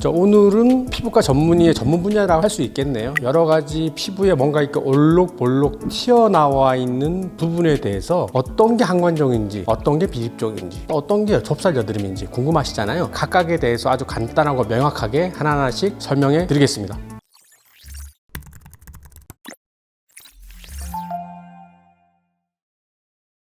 자, 오늘은 피부과 전문의의 전문 분야라고 할 수 있겠네요. 여러 가지 피부에 뭔가 이렇게 올록볼록 튀어나와 있는 부분에 대해서 어떤 게 항관종인지, 어떤 게 비립종인지, 또 어떤 게 좁쌀 여드름인지 궁금하시잖아요. 각각에 대해서 아주 간단하고 명확하게 하나하나씩 설명해 드리겠습니다.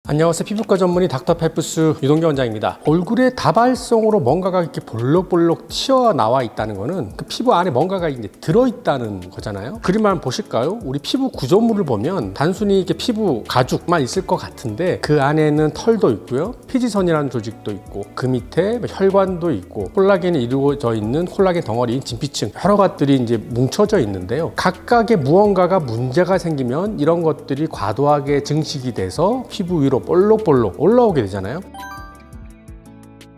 안녕하세요. 피부과 전문의 닥터 페프스 유동규 원장입니다. 얼굴에 다발성으로 뭔가가 이렇게 볼록볼록 튀어나와 있다는 거는 그 피부 안에 뭔가가 이제 들어있다는 거잖아요. 그림만 보실까요? 우리 피부 구조물을 보면 단순히 이렇게 피부 가죽만 있을 것 같은데 그 안에는 털도 있고요. 피지선이라는 조직도 있고 그 밑에 혈관도 있고 콜라겐이 이루어져 있는 콜라겐 덩어리인 진피층 여러 것들이 이제 뭉쳐져 있는데요. 각각의 무언가가 문제가 생기면 이런 것들이 과도하게 증식이 돼서 피부 위로 볼록볼록 올라오게 되잖아요.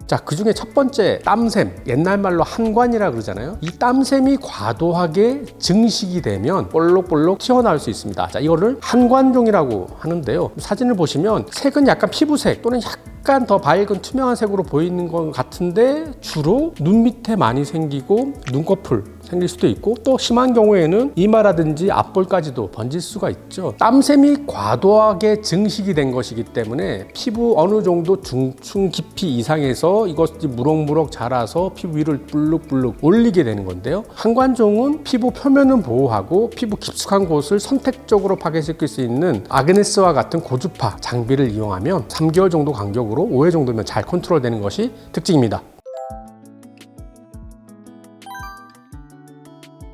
자, 그 중에 첫 번째 땀샘, 옛날 말로 한관이라 그러잖아요. 이 땀샘이 과도하게 증식이 되면 볼록볼록 튀어나올 수 있습니다. 자, 이거를 한관종이라고 하는데요. 사진을 보시면 색은 약간 피부색 또는 약간 더 밝은 투명한 색으로 보이는 것 같은데 주로 눈 밑에 많이 생기고 눈꺼풀 생길 수도 있고 또 심한 경우에는 이마라든지 앞볼까지도 번질 수가 있죠. 땀샘이 과도하게 증식이 된 것이기 때문에 피부 어느 정도 중층 깊이 이상에서 이것이 무럭무럭 자라서 피부 위를 불룩불룩 올리게 되는 건데요. 한관종은 피부 표면은 보호하고 피부 깊숙한 곳을 선택적으로 파괴시킬 수 있는 아그네스와 같은 고주파 장비를 이용하면 3개월 정도 간격으로 5회 정도면 잘 컨트롤되는 것이 특징입니다.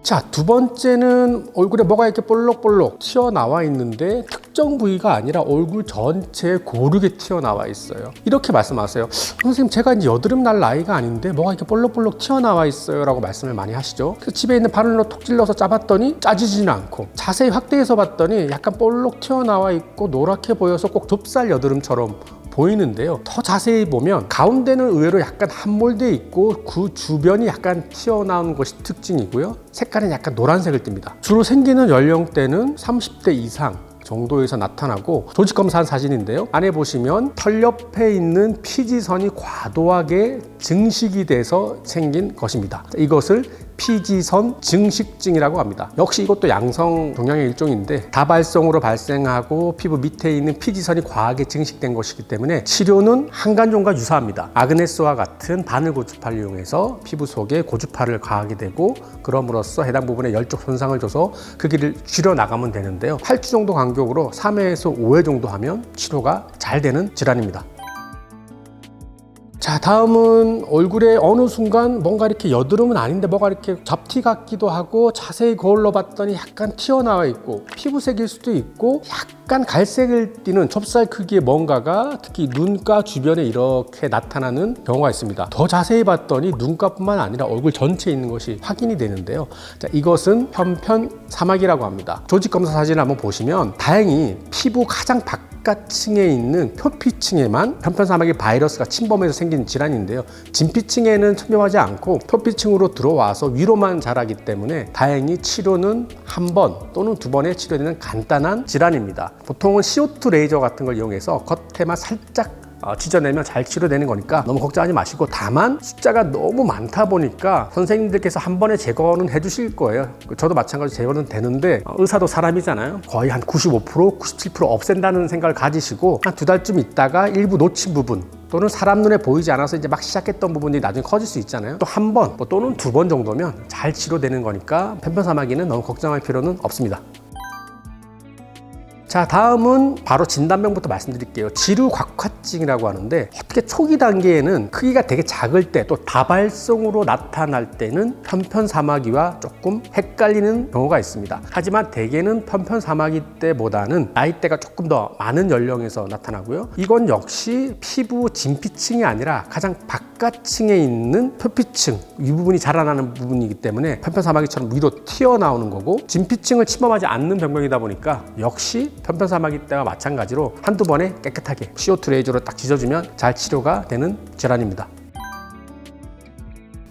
자, 두 번째는 얼굴에 뭐가 이렇게 볼록볼록 튀어나와 있는데 특정 부위가 아니라 얼굴 전체에 고르게 튀어나와 있어요. 이렇게 말씀하세요. 선생님, 제가 이제 여드름 날 나이가 아닌데 뭐가 이렇게 볼록볼록 튀어나와 있어요. 라고 말씀을 많이 하시죠. 그래서 집에 있는 바늘로 톡 찔러서 짜봤더니 짜지지는 않고 자세히 확대해서 봤더니 약간 볼록 튀어나와 있고 노랗게 보여서 꼭 좁쌀 여드름처럼 보이는데요. 더 자세히 보면 가운데는 의외로 약간 함몰돼 있고 그 주변이 약간 튀어나온 것이 특징이고요. 색깔은 약간 노란색을 띱니다. 주로 생기는 연령대는 30대 이상 정도에서 나타나고 조직 검사한 사진인데요. 안에 보시면 털 옆에 있는 피지선이 과도하게 증식이 돼서 생긴 것입니다. 이것을 피지선 증식증이라고 합니다. 역시 이것도 양성 종양의 일종인데 다발성으로 발생하고 피부 밑에 있는 피지선이 과하게 증식된 것이기 때문에 치료는 한간종과 유사합니다. 아그네스와 같은 바늘 고주파를 이용해서 피부 속에 고주파를 가하게 되고 그럼으로써 해당 부분에 열쪽 손상을 줘서 그 길을 줄여 나가면 되는데요. 8주 정도 간격으로 3회에서 5회 정도 하면 치료가 잘 되는 질환입니다. 자, 다음은 얼굴에 어느 순간 뭔가 이렇게 여드름은 아닌데 뭐가 이렇게 잡티 같기도 하고 자세히 거울로 봤더니 약간 튀어나와 있고 피부색일 수도 있고 약간 갈색을 띠는 좁쌀 크기의 뭔가가 특히 눈가 주변에 이렇게 나타나는 경우가 있습니다. 더 자세히 봤더니 눈가뿐만 아니라 얼굴 전체에 있는 것이 확인이 되는데요. 자, 이것은 편편 사막이라고 합니다. 조직 검사 사진을 한번 보시면 다행히 피부 가장 밖 바깥층에 있는 표피층에만 편편사막의 바이러스가 침범해서 생긴 질환인데요. 진피층에는 침범하지 않고 표피층으로 들어와서 위로만 자라기 때문에 다행히 치료는 한 번 또는 두 번에 치료되는 간단한 질환입니다. 보통은 CO2 레이저 같은 걸 이용해서 겉에만 살짝 어, 찢어내면 잘 치료되는 거니까 너무 걱정하지 마시고 다만 숫자가 너무 많다 보니까 선생님들께서 한 번에 제거는 해주실 거예요. 저도 마찬가지로 제거는 되는데 어, 의사도 사람이잖아요. 거의 한 95%, 97% 없앤다는 생각을 가지시고 한 두 달쯤 있다가 일부 놓친 부분 또는 사람 눈에 보이지 않아서 이제 막 시작했던 부분이 나중에 커질 수 있잖아요. 또 한번뭐 또는 두 번 정도면 잘 치료되는 거니까 편편사마귀는 너무 걱정할 필요는 없습니다. 자, 다음은 바로 진단명부터 말씀드릴게요. 지루곽화증이라고 하는데 어떻게 초기 단계에는 크기가 되게 작을 때 또 다발성으로 나타날 때는 편편사마귀와 조금 헷갈리는 경우가 있습니다. 하지만 대개는 편편사마귀 때보다는 나이대가 조금 더 많은 연령에서 나타나고요. 이건 역시 피부 진피층이 아니라 가장 바깥층에 있는 표피층 이 부분이 자라나는 부분이기 때문에 편편사마귀처럼 위로 튀어나오는 거고 진피층을 침범하지 않는 병명이다 보니까 역시 편편사마귀 때와 마찬가지로 한두 번에 깨끗하게 CO2 레이저로 딱 찢어주면 잘 치료가 되는 질환입니다.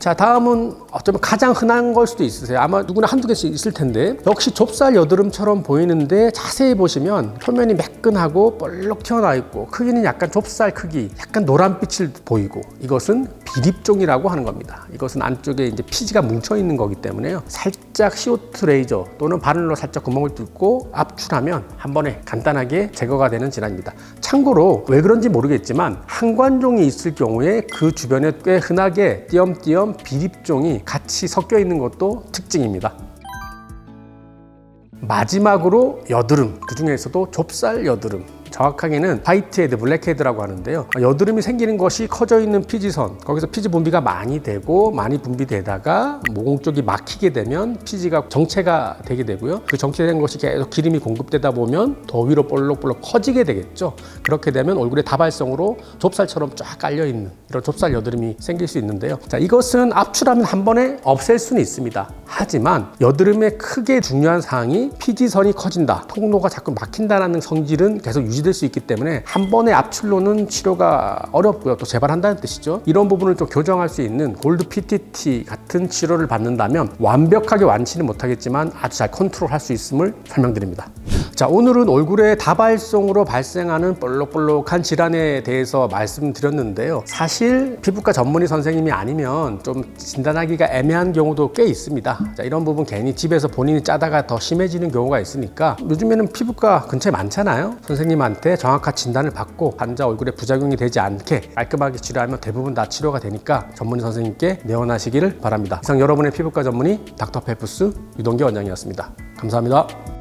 자, 다음은 어쩌면 가장 흔한 걸 수도 있으세요. 아마 누구나 한두 개씩 있을 텐데 역시 좁쌀 여드름처럼 보이는데 자세히 보시면 표면이 매끈하고 볼록 튀어나와 있고 크기는 약간 좁쌀 크기, 약간 노란빛을 보이고 이것은 비립종이라고 하는 겁니다. 이것은 안쪽에 이제 피지가 뭉쳐 있는 거기 때문에요. 살짝 CO2 레이저 또는 바늘로 살짝 구멍을 뚫고 압출하면 한 번에 간단하게 제거가 되는 질환입니다. 참고로 왜 그런지 모르겠지만 항관종이 있을 경우에 그 주변에 꽤 흔하게 띄엄띄엄 비립종이 같이 섞여 있는 것도 특징입니다. 마지막으로 여드름 그 중에서도 좁쌀 여드름 정확하게는 화이트 헤드, 블랙 헤드라고 하는데요. 여드름이 생기는 것이 커져 있는 피지선, 거기서 피지 분비가 많이 되고 많이 분비되다가 모공 쪽이 막히게 되면 피지가 정체가 되게 되고요. 그 정체된 것이 계속 기름이 공급되다 보면 더 위로 볼록볼록 커지게 되겠죠. 그렇게 되면 얼굴에 다발성으로 좁쌀처럼 쫙 깔려 있는 이런 좁쌀 여드름이 생길 수 있는데요. 자, 이것은 압출하면 한 번에 없앨 수는 있습니다. 하지만 여드름의 크게 중요한 사항이 피지선이 커진다, 통로가 자꾸 막힌다라는 성질은 계속 유지 될 수 있기 때문에 한 번의 압출로는 치료가 어렵고요. 또 재발한다는 뜻이죠. 이런 부분을 좀 교정할 수 있는 골드 PTT 같은 치료를 받는다면 완벽하게 완치는 못하겠지만 아주 잘 컨트롤할 수 있음을 설명드립니다. 자, 오늘은 얼굴에 다발성으로 발생하는 볼록볼록한 질환에 대해서 말씀드렸는데요. 사실 피부과 전문의 선생님이 아니면 좀 진단하기가 애매한 경우도 꽤 있습니다. 자, 이런 부분 괜히 집에서 본인이 짜다가 더 심해지는 경우가 있으니까 요즘에는 피부과 근처에 많잖아요. 선생님한테 정확한 진단을 받고 환자 얼굴에 부작용이 되지 않게 깔끔하게 치료하면 대부분 다 치료가 되니까 전문의 선생님께 내원하시기를 바랍니다. 이상 여러분의 피부과 전문의 닥터페프스 유동기 원장이었습니다. 감사합니다.